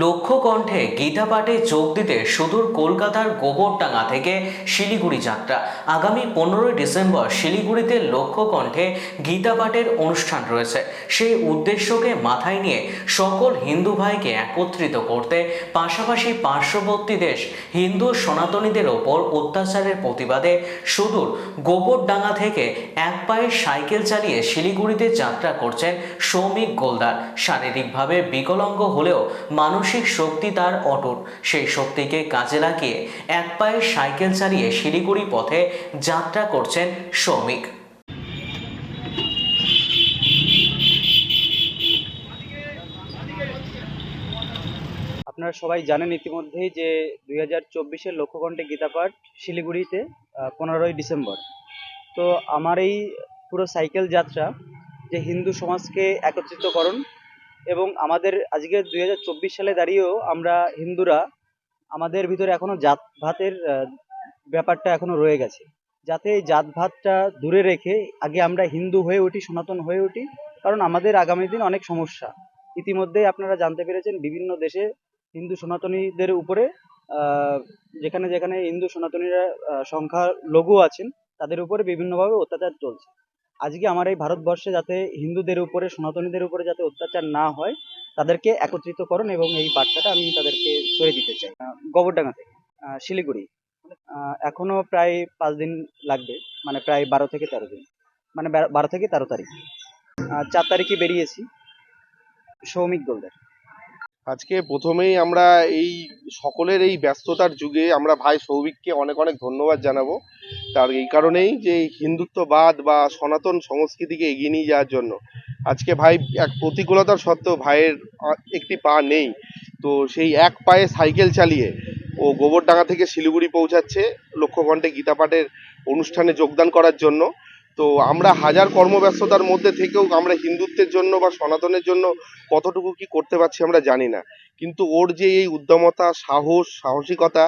লক্ষ্য কণ্ঠে গীতা পাঠে যোগ দিতে সুদূর কলকাতার গোবরডাঙ্গা থেকে শিলিগুড়ি যাত্রা। আগামী পনেরোই ডিসেম্বর শিলিগুড়িতে লক্ষ্য কণ্ঠে গীতা পাঠের অনুষ্ঠান রয়েছে। সেই উদ্দেশ্যকে মাথায় নিয়ে সকল হিন্দু ভাইকে একত্রিত করতে পাশাপাশি পার্শ্ববর্তী দেশ হিন্দু সনাতনীদের ওপর অত্যাচারের প্রতিবাদে সুদূর গোবরডাঙ্গা থেকে এক পায়ে সাইকেল চালিয়ে শিলিগুড়িতে যাত্রা করছেন সৌমিক গোলদার। শারীরিকভাবে বিকলাঙ্গ হলেও মানসিক শক্তি তার অটুট। সেই শক্তিকে কাজে লাগিয়ে এক পায়ে সাইকেল চালিয়ে শিলিগুড়ি পথে যাত্রা করছেন শ্রমিক। আপনারা সবাই জানেন ইতিমধ্যেই যে দুই হাজার চব্বিশের লক্ষ্যকণ্ঠে গীতাপাঠ শিলিগুড়িতে পনেরোই ডিসেম্বর। তো আমার এই পুরো সাইকেল যাত্রা যে হিন্দু সমাজকে একত্রিতকরণ এবং আমাদের আজকে দুই হাজার চব্বিশ সালে দাঁড়িয়েও আমরা হিন্দুরা আমাদের ভিতরে এখনও জাতভাতের আহ, ব্যাপারটা এখনও রয়ে গেছে। যাতে এই জাত ভাতটা দূরে রেখে আগে আমরা হিন্দু হয়ে উঠি সনাতন হয়ে উঠি কারণ আমাদের আগামী দিন অনেক সমস্যা। ইতিমধ্যেই আপনারা জানতে পেরেছেন বিভিন্ন দেশে হিন্দু সনাতনীদের উপরে যেখানে যেখানে হিন্দু সনাতনীরা সংখ্যা লঘু আছেন তাদের উপরে বিভিন্নভাবে অত্যাচার চলছে। আজকে আমার এই ভারতবর্ষে যাতে হিন্দুদের উপরে সনাতনীদের উপরে যাতে অত্যাচার না হয় তাদেরকে একত্রিতকরণ এবং এই বার্তাটা আমি তাদেরকে ছড়িয়ে দিতে চাই। গোবরডাঙ্গা থেকে শিলিগুড়ি। আহ, এখনও প্রায় পাঁচ দিন লাগবে মানে প্রায় বারো থেকে তেরো দিন। মানে বারো- বারো থেকে তেরো তারিখ। চার তারিখে বেরিয়েছি সৌমিক গোলদার। আজকে প্রথমেই আমরা এই সকলের এই ব্যস্ততার যুগে আমরা ভাই সৌভিককে অনেক অনেক ধন্যবাদ জানাব। তার এই কারণেই যে হিন্দুত্ববাদ বা সনাতন সংস্কৃতিকে এগিয়ে নিয়ে যাওয়ার জন্য। আজকে ভাই এক প্রতিকূলতার সত্ত্বেও ভাইয়ের একটি পা নেই। তো সেই এক পায়ে সাইকেল চালিয়ে ও গোবরডাঙ্গা থেকে শিলিগুড়ি পৌঁছাচ্ছে লক্ষ্যকণ্ঠে গীতা পাঠের অনুষ্ঠানে যোগদান করার জন্য। তো আমরা হাজার কর্মব্যস্ততার মধ্যে থেকেও আমরা হিন্দুত্বের জন্য বা সনাতনের জন্য কতটুকু কি করতে পারছি আমরা জানি না। কিন্তু ওর যে এই উদ্যমতা, সাহস, সাহসিকতা,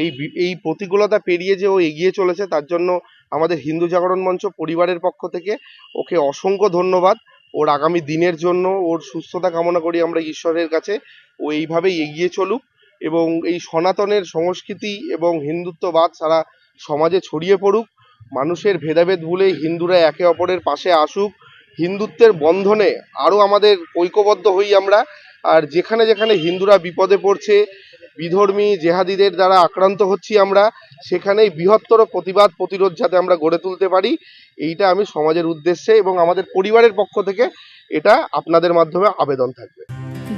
এই এই প্রতিকূলতা পেরিয়ে যে ও এগিয়ে চলেছে তার জন্য আমাদের হিন্দু জাগরণ মঞ্চ পরিবারের পক্ষ থেকে ওকে অসংখ্য ধন্যবাদ। ওর আগামী দিনের জন্য ওর সুস্থতা কামনা করি আমরা ঈশ্বরের কাছে। ও এইভাবেই এগিয়ে চলুক এবং এই সনাতনের সংস্কৃতি এবং হিন্দুত্ববাদ সারা সমাজে ছড়িয়ে পড়ুক। মানুষের ভেদাভেদ ভুলে হিন্দুরা একে অপরের পাশে আসুক, হিন্দুত্বের বন্ধনে আরও আমাদের ঐক্যবদ্ধ হই আমরা। আর যেখানে যেখানে হিন্দুরা বিপদে পড়ছে, বিধর্মী জেহাদিদের দ্বারা আক্রান্ত হচ্ছি আমরা, সেখানেই বৃহত্তর প্রতিবাদ প্রতিরোধ যাতে আমরা গড়ে তুলতে পারি, এইটা আমি সমাজের উদ্দেশ্যে এবং আমাদের পরিবারের পক্ষ থেকে এটা আপনাদের মাধ্যমে আবেদন থাকবে।